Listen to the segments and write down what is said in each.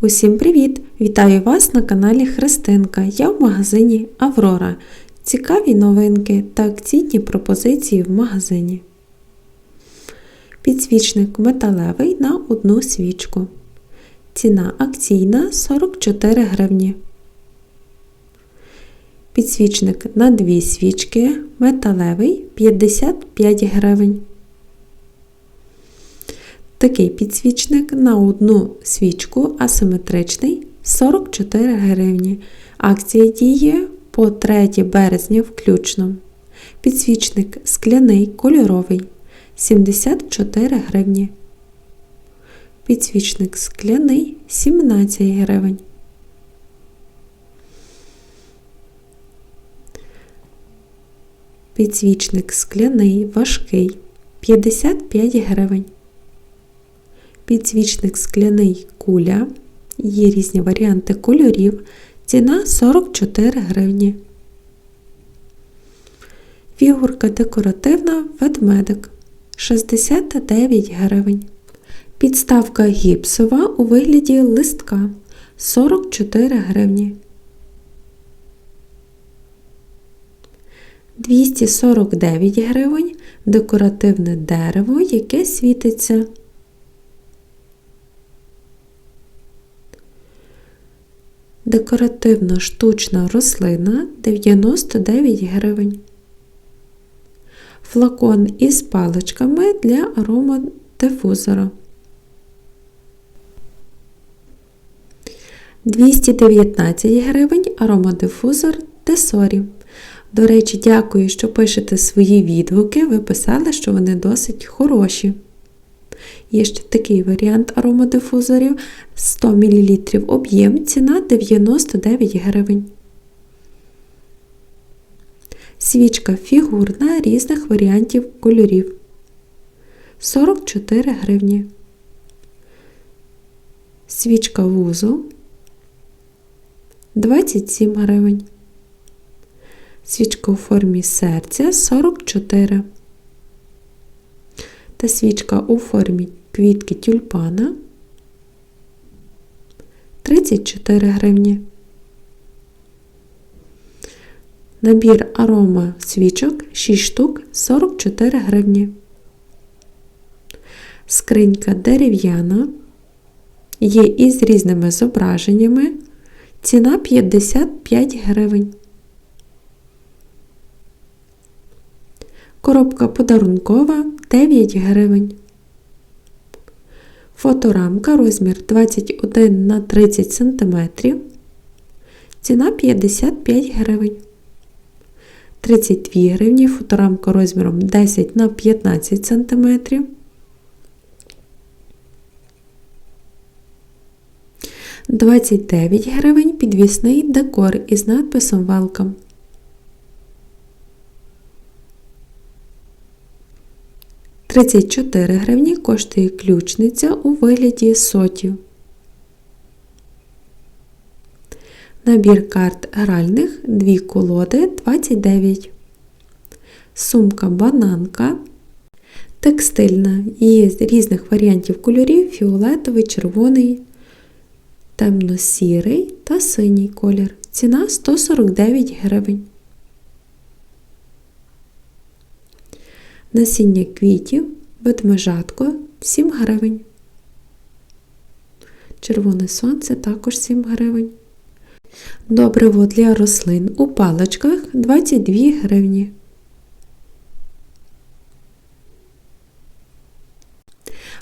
Усім привіт! Вітаю вас на каналі Христинка. Я в магазині Аврора. Цікаві новинки та акційні пропозиції в магазині. Підсвічник металевий на одну свічку. Ціна акційна 44 гривні. Підсвічник на дві свічки металевий 55 гривень. Такий підсвічник на одну свічку асиметричний 44 гривні. Акція діє по 3 березня включно. Підсвічник скляний кольоровий 74 гривні. Підсвічник скляний 17 гривень. Підсвічник скляний важкий 55 гривень. Підсвічник скляний куля. Є різні варіанти кольорів. Ціна 44 гривні. Фігурка декоративна ведмедик 69 гривень. Підставка гіпсова у вигляді листка 44 гривні. 249 гривень декоративне дерево, яке світиться. Декоративна штучна рослина 99 гривень. Флакон із паличками для аромадифузора. 219 гривень аромадифузор Тесорі. До речі, дякую, що пишете свої відгуки. Ви писали, що вони досить хороші. Є ще такий варіант аромадифузорів 100 мл об'єм, ціна 99 гривень. Свічка фігурна різних варіантів кольорів 44 гривні. Свічка вузол 27 гривень. Свічка у формі серця 44. Та свічка у формі квітки тюльпана 34 гривні. Набір арома свічок 6 штук 44 гривні. Скринька дерев'яна. Є із різними зображеннями. Ціна 55 гривень. Коробка подарункова 9 гривень. Фоторамка розмір 21 на 30 см. Ціна 55 гривень. 32 гривні фоторамка розміром 10 на 15 см. Двадцять гривень підвісний декор із надписом Welcome. 34 гривні коштує ключниця у вигляді сотів. Набір карт гральних 2 колоди 29. Сумка бананка. Текстильна. Є різних варіантів кольорів: фіолетовий, червоний, темно-сірий та синій колір. Ціна 149 гривень. Насіння квітів, ведмежатко 7 гривень. Червоне сонце також 7 гривень. Добриво для рослин у паличках 22 гривні.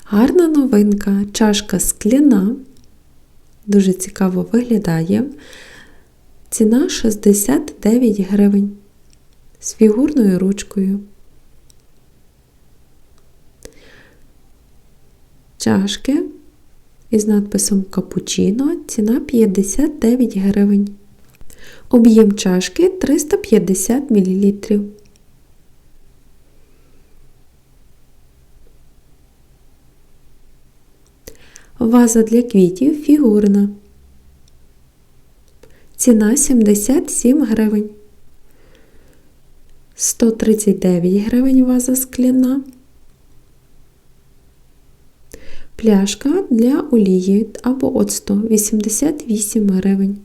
Гарна новинка, чашка скляна. Дуже цікаво виглядає. Ціна 69 гривень. З фігурною ручкою. Чашки із надписом Капучино ціна 59 гривень. Об'єм чашки 350 мл. Ваза для квітів фігурна. Ціна 77 гривень. 139 гривень ваза скляна. Пляшка для олії або оцту 88 гривень.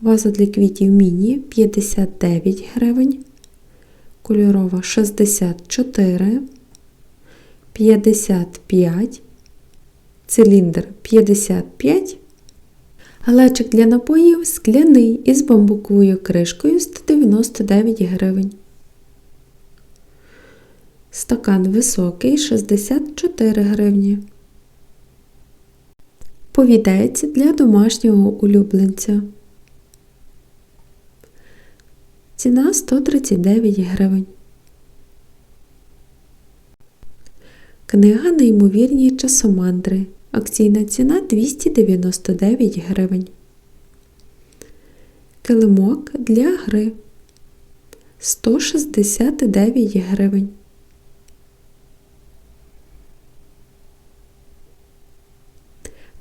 Ваза для квітів міні 59 гривень. Кольорова 64, 55, циліндр 55, глечик для напоїв скляний із бамбуковою кришкою 199 гривень. Стакан високий 64 гривні. Повідець для домашнього улюбленця. Ціна 139 гривень. Книга Неймовірні часомандри. Акційна ціна 299 гривень. Килимок для гри 169 гривень.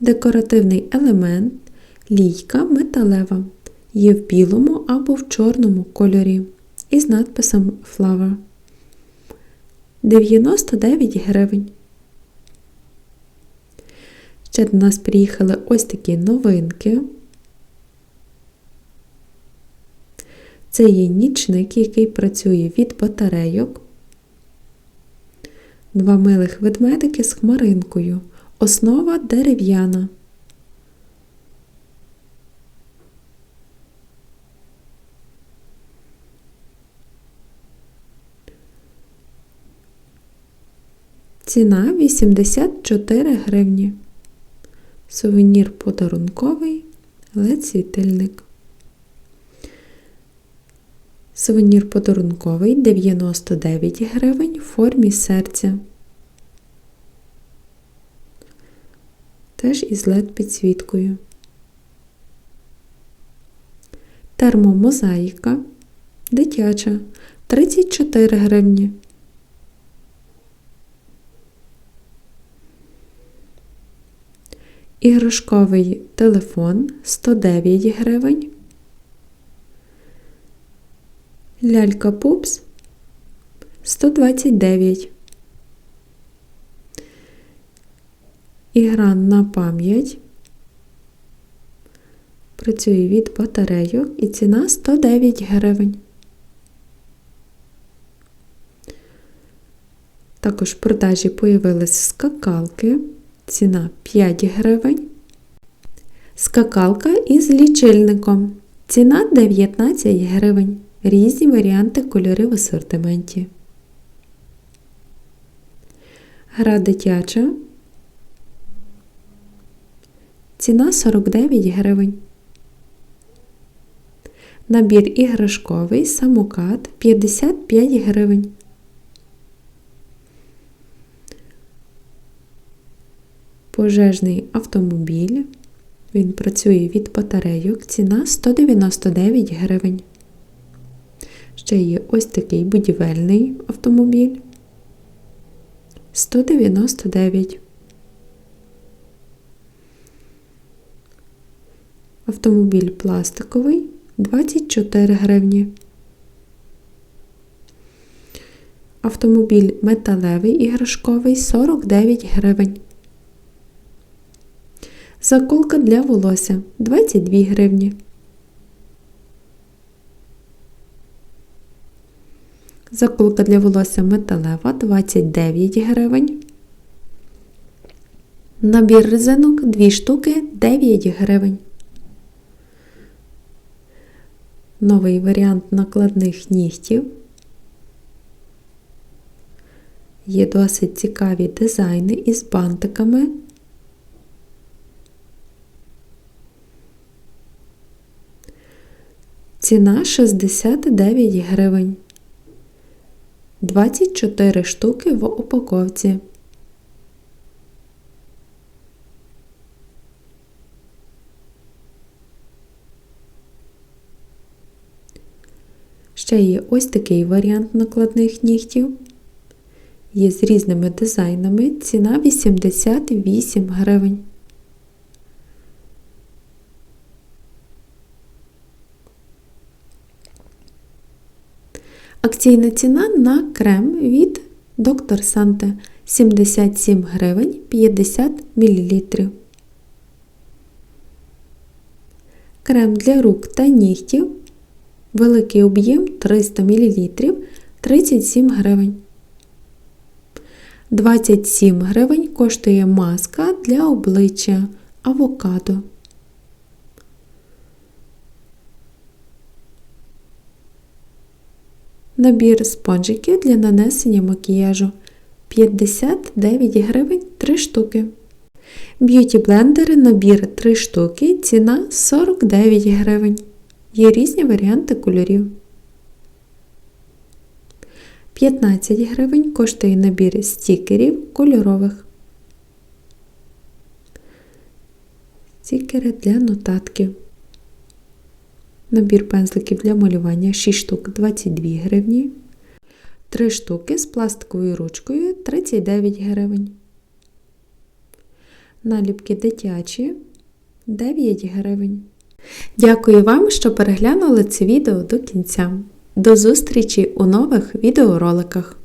Декоративний елемент лійка металева. Є в білому або в чорному кольорі із надписом Flower. 99 гривень. Ще до нас приїхали ось такі новинки. Це є нічник, який працює від батарейок. Два милих ведмедики з хмаринкою. Основа дерев'яна. Ціна 84 гривні. Сувенір подарунковий led світильник. Сувенір подарунковий 99 гривень в формі серця. Теж із led підсвіткою. Термомозаїка дитяча 34 гривні. Іграшковий телефон 109 гривень. Лялька Пупс 129. Ігра на пам'ять. Працює від батарейок і ціна 109 гривень. Також в продажі появились скакалки. Ціна 5 гривень. Скакалка із лічильником. Ціна 19 гривень. Різні варіанти кольорів в асортименті. Гра дитяча. Ціна 49 гривень. Набір іграшковий самокат 55 гривень. Пожежний автомобіль. Він працює від батарейок. Ціна 199 гривень. Ще є ось такий будівельний автомобіль. 199. Автомобіль пластиковий 24 гривні. Автомобіль металевий іграшковий 49 гривень. Заколка для волосся 22 гривні. Заколка для волосся металева 29 гривень. Набір резинок 2 штуки 9 гривень. Новий варіант накладних нігтів. Є досить цікаві дизайни із бантиками. Ціна 69 гривень. 24 штуки в упаковці. Ще є ось такий варіант накладних нігтів. Є з різними дизайнами. Ціна 88 гривень. Акційна ціна на крем від Доктор Санте 77 гривень 50 мл. Крем для рук та нігтів. Великий об'єм 300 мл 37 гривень. 27 гривень коштує маска для обличчя авокадо. Набір спонжиків для нанесення макіяжу 59 гривень 3 штуки. Б'юті блендери набір 3 штуки, ціна 49 гривень. Є різні варіанти кольорів. 15 гривень коштує набір стікерів кольорових. Стікери для нотатків. Набір пензликів для малювання 6 штук 22 гривні. 3 штуки з пластиковою ручкою 39 гривень. Наліпки дитячі 9 гривень. Дякую вам, що переглянули це відео до кінця. До зустрічі у нових відеороликах.